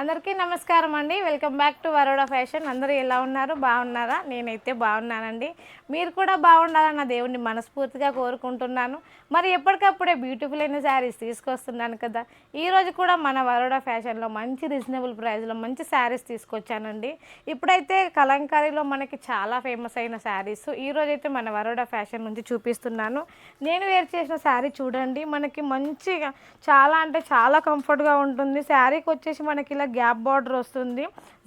అందరికీ నమస్కారం అండి. Welcome back to Varoda fashion. అందరూ ఎలా ఉన్నారు? బాగున్నారా? నేనైతే బాగున్నానండి. మీరు కూడా బాగుండాలని నా దేవుణ్ణి మనస్ఫూర్తిగా కోరుకుంటున్నాను. మరి ఎప్పటికప్పుడే బ్యూటిఫుల్ అయిన శారీస్ తీసుకొస్తున్నాను కదా. ఈరోజు కూడా మన వరోడా ఫ్యాషన్లో మంచి రీజనబుల్ ప్రైస్లో మంచి శారీస్ తీసుకొచ్చానండి. ఇప్పుడైతే కలంకారీలో మనకి చాలా ఫేమస్ అయిన శారీస్ ఈరోజు అయితే మన వరోడా ఫ్యాషన్ నుంచి చూపిస్తున్నాను. నేను వేరు చేసిన శారీ చూడండి. మనకి మంచిగా చాలా అంటే చాలా కంఫర్ట్గా ఉంటుంది. శారీకి వచ్చేసి మనకి ఇలా గ్యాప్ బార్డర్ వస్తుంది.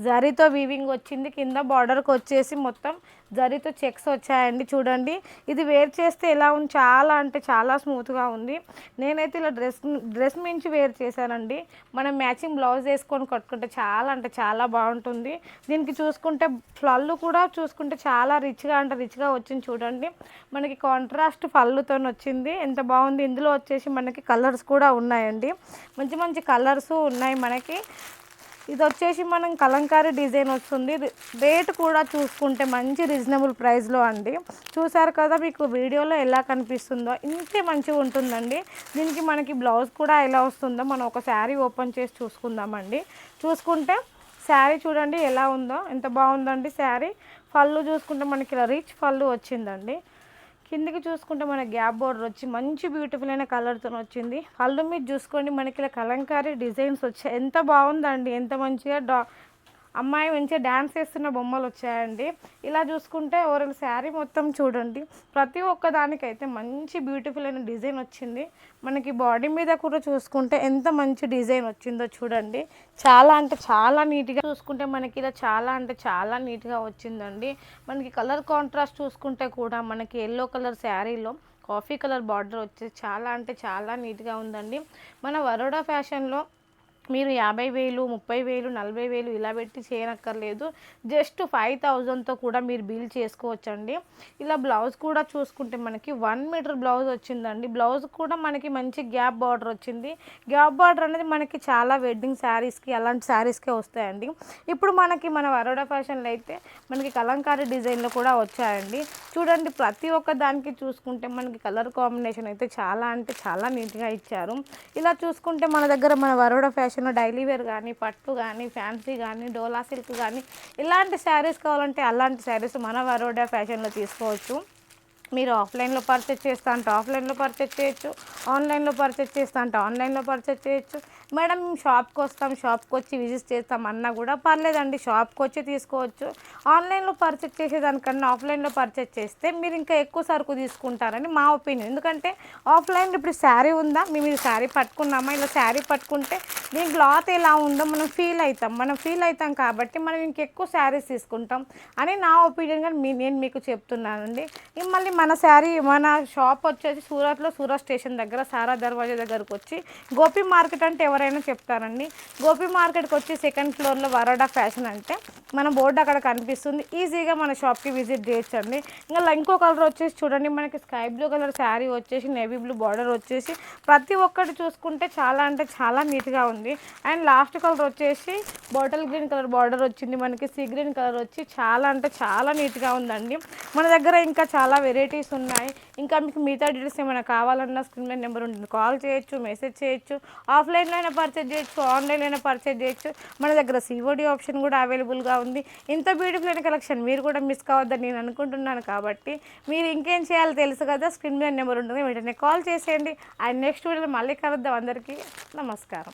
జరీతో వీవింగ్ వచ్చింది. కింద బార్డర్కి వచ్చేసి మొత్తం జరీతో చెక్స్ వచ్చాయండి. చూడండి. ఇది వేర్ చేస్తే ఎలా ఉంది? చాలా అంటే చాలా స్మూత్గా ఉంది. నేనైతే ఇలా డ్రెస్ డ్రెస్ మించి వేర్ చేశానండి. మనం మ్యాచింగ్ బ్లౌజ్ వేసుకొని కట్టుకుంటే చాలా అంటే చాలా బాగుంటుంది. దీనికి చూసుకుంటే ఫ్లల్లు కూడా చూసుకుంటే చాలా రిచ్గా అంటే రిచ్గా వచ్చింది చూడండి. మనకి కాంట్రాస్ట్ ఫల్లుతో వచ్చింది. ఎంత బాగుంది? ఇందులో వచ్చేసి మనకి కలర్స్ కూడా ఉన్నాయండి. మంచి మంచి కలర్స్ ఉన్నాయి మనకి. ఇది వచ్చేసి మనం కలంకారీ డిజైన్ వస్తుంది. రేట్ కూడా చూసుకుంటే మంచి రీజనబుల్ ప్రైస్లో అండి. చూసారు కదా మీకు వీడియోలో ఎలా కనిపిస్తుందో. ఇంతే మంచిగా ఉంటుందండి. దీనికి మనకి బ్లౌజ్ కూడా ఎలా వస్తుందో మనం ఒక శారీ ఓపెన్ చేసి చూసుకుందామండి. చూసుకుంటే శారీ చూడండి ఎలా ఉందో. ఎంత బాగుందండి శారీ. పళ్ళు చూసుకుంటే మనకి ఇలా రిచ్ పళ్ళు వచ్చిందండి. కిందికి చూసుకుంటే మన గ్యాప్ బోర్డర్ వచ్చి మంచి బ్యూటిఫుల్ అయిన కలర్తో వచ్చింది. పళ్ళు మీద చూసుకోండి మనకి ఇలా కలంకారీ డిజైన్స్ వచ్చాయి. ఎంత బాగుందండి ఎంత మంచిగా డా అమ్మాయి మంచిగా డ్యాన్స్ చేస్తున్న బొమ్మలు వచ్చాయండి. ఇలా చూసుకుంటే ఓవరాల్ శారీ మొత్తం చూడండి. ప్రతి ఒక్క దానికైతే మంచి బ్యూటిఫుల్ అయిన డిజైన్ వచ్చింది. మనకి బాడీ మీద కూడా చూసుకుంటే ఎంత మంచి డిజైన్ వచ్చిందో చూడండి. చాలా అంటే చాలా నీట్గా చూసుకుంటే మనకి ఇలా చాలా అంటే చాలా నీట్గా వచ్చిందండి. మనకి కలర్ కాంట్రాస్ట్ చూసుకుంటే కూడా మనకి ఎల్లో కలర్ శారీలో కాఫీ కలర్ బార్డర్ వచ్చేసి చాలా అంటే చాలా నీట్గా ఉందండి. మన వరోడా ఫ్యాషన్లో మీరు యాభై వేలు ముప్పై వేలు నలభై వేలు ఇలా పెట్టి చేయనక్కర్లేదు. జస్ట్ ఫైవ్ థౌజండ్తో కూడా మీరు బిల్ చేసుకోవచ్చండి. ఇలా బ్లౌజ్ కూడా చూసుకుంటే మనకి వన్ మీటర్ బ్లౌజ్ వచ్చిందండి. బ్లౌజ్ కూడా మనకి మంచి గ్యాప్ బార్డర్ వచ్చింది. గ్యాప్ బార్డర్ అనేది మనకి చాలా వెడ్డింగ్ శారీస్కి అలాంటి శారీస్కే వస్తాయండి. ఇప్పుడు మనకి మన వరోడా ఫ్యాషన్లో అయితే మనకి కలంకారీ డిజైన్లో కూడా వచ్చాయండి. చూడండి ప్రతి ఒక్క దానికి చూసుకుంటే మనకి కలర్ కాంబినేషన్ అయితే చాలా అంటే చాలా నీట్గా ఇచ్చారు. ఇలా చూసుకుంటే మన దగ్గర మన వరోడా ఫ్యాషన్లో డైలీ వేర్ కానీ పట్టు కానీ ఫ్యాన్సీ కానీ డోలా సిల్క్ కానీ ఇలాంటి శారీస్ కావాలంటే అలాంటి శారీస్ మన వరోడా ఫ్యాషన్లో తీసుకోవచ్చు. మీరు ఆఫ్లైన్లో పర్చేస్ చేస్తా అంటే ఆఫ్లైన్లో పర్చేస్ చేయొచ్చు ఆన్లైన్లో పర్చేస్ చేస్తా అంటే ఆన్లైన్లో పర్చేస్ చేయొచ్చు. మేడం మేము షాప్కి వస్తాం షాప్కి వచ్చి విజిట్ చేస్తాం అన్నా కూడా పర్లేదండి. షాప్కి వచ్చి తీసుకోవచ్చు. ఆన్లైన్లో పర్చేస్ చేసేదానికన్నా ఆఫ్లైన్లో పర్చేస్ చేస్తే మీరు ఇంకా ఎక్కువ సరుకు తీసుకుంటారని మా ఒపీనియన్. ఎందుకంటే ఆఫ్లైన్లో ఇప్పుడు శారీ ఉందా? మేము ఇది శారీ పట్టుకున్నామా? ఇలా శారీ పట్టుకుంటే దీని క్లాత్ ఎలా ఉందో మనం ఫీల్ అవుతాం మనం ఫీల్ అవుతాం కాబట్టి మనం ఇంకెక్కువ శారీస్ తీసుకుంటాం అని నా ఒపీనియన్గా మీ నేను మీకు చెప్తున్నానండి. మళ్ళీ మన శారీ మన షాప్ వచ్చేసి సూరత్లో సూరత్ స్టేషన్ దగ్గర సారా దర్వాజా దగ్గరకు వచ్చి గోపి మార్కెట్ అంటే ఎవరైనా చెప్తారండి. గోపి మార్కెట్కి వచ్చి సెకండ్ ఫ్లోర్లో వరోడా ఫ్యాషన్ అంటే మన బోర్డు అక్కడ కనిపిస్తుంది. ఈజీగా మన షాప్కి విజిట్ చేయొచ్చండి. ఇంకా ఇంకో కలర్ వచ్చేసి చూడండి. మనకి స్కై బ్లూ కలర్ శారీ వచ్చేసి నేవీ బ్లూ బార్డర్ వచ్చేసి ప్రతి ఒక్కటి చూసుకుంటే చాలా అంటే చాలా నీట్గా ఉంది. అండ్ లాస్ట్ కలర్ వచ్చేసి బాటిల్ గ్రీన్ కలర్ బార్డర్ వచ్చింది. మనకి సీ గ్రీన్ కలర్ వచ్చి చాలా అంటే చాలా నీట్గా ఉందండి. మన దగ్గర ఇంకా చాలా వెరైటీస్ ఉన్నాయి. ఇంకా మీకు మిగతా డీటెయిల్స్ ఏమైనా కావాలన్నా స్క్రీన్ మీద నెంబర్ ఉంటుంది. కాల్ చేయొచ్చు మెసేజ్ చేయొచ్చు. ఆఫ్లైన్లో అయినా పర్చేజ్ చేయొచ్చు ఆన్లైన్ అయినా పర్చేజ్ చేయొచ్చు. మన దగ్గర సిఓడి ఆప్షన్ కూడా అవైలబుల్గా ఉంది. ఇంత బ్యూటిఫుల్ అయిన కలెక్షన్ మీరు కూడా మిస్ కావద్దని నేను అనుకుంటున్నాను కాబట్టి మీరు ఇంకేం చేయాలో తెలుసు కదా స్క్రీన్ మీద నెంబర్ ఉంటుంది వెంటనే కాల్ చేసేయండి. అండ్ నెక్స్ట్ వీడియోలో మళ్ళీ కలుద్దాం అందరికీ. నమస్కారం.